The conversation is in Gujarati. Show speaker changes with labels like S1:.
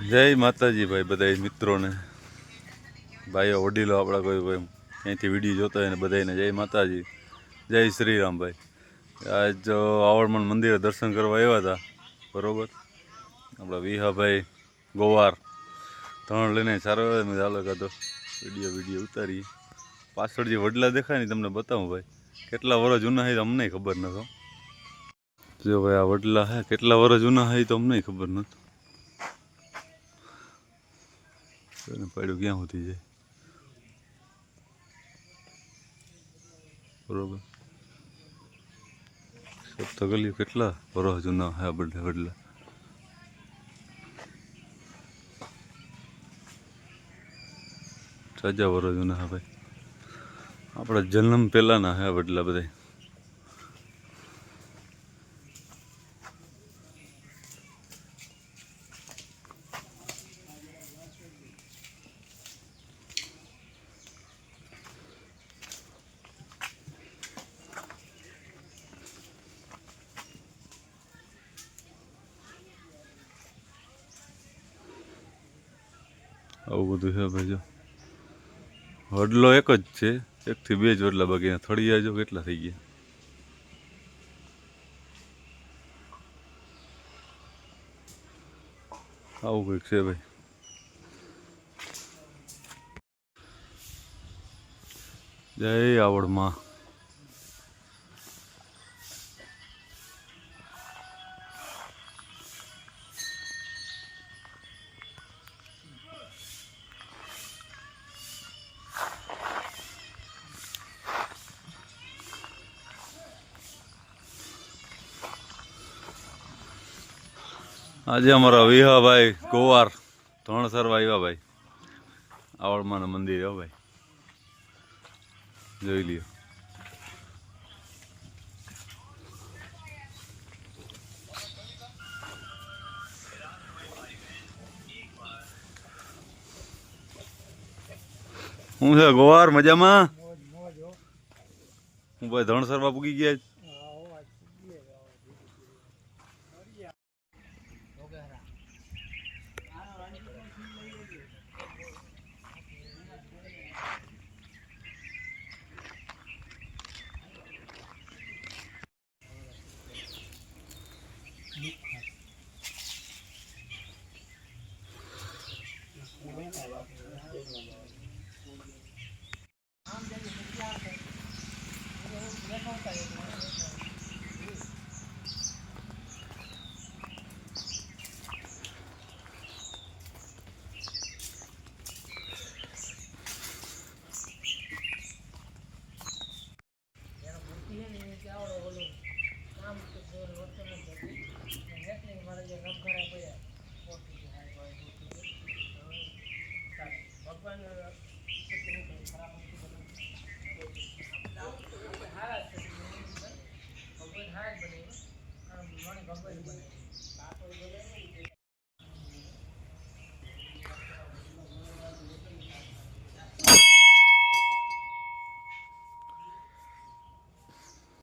S1: જય માતાજી ભાઈ બધા મિત્રોને. ભાઈઓ, વડીલો આપણા કોઈ ભાઈ અહીંથી વીડિયો જોતા હોય ને બધાને જય માતાજી. જય શ્રીરામ ભાઈ. આજ આવડમણ મંદિરે દર્શન કરવા આવ્યા હતા. બરોબર? આપણા વિહાભાઈ ગોવાર. ત્રણ લઈને સારો આવે મેં ચાલો કાતો વીડિયો વીડિયો ઉતારીએ. પાછળ જે વડલા દેખાય ને તમને બતાવું ભાઈ. કેટલા વર્ષ જૂના હોય તો અમને ખબર નથી જો ભાઈ આ વડલા હે, કેટલા વર્ષ જૂના હોય તો અમને ખબર એને પડ્યું ક્યાં સુધી જાય બરોબર. તકલીફ કેટલા વર્ષ જૂના હે બદલા બદલા સાજા વર્ષ જૂના હા ભાઈ. આપણા જન્મ પહેલાંના હે બદલા બધા આવું બધું છે ભાઈ જો. વડલો એક જ છે. એકથી બે જ વડલા બાકી થળિયા જો કેટલા થઈ ગયા. આવું કંઈક છે ભાઈ. જય આવડમાં. આજે અમારા વિહાભાઈ ગોવાર ધોણસરવા આવ્યા ભાઈ. આવડમાના મંદિર હો ભાઈ. જોઈ લ્યો. હું છે ગોવાર મજામાં? હું. ભાઈ ધણસરવા પૂગી ગયા ગણી ગંગોઈ બની કાતો ગલે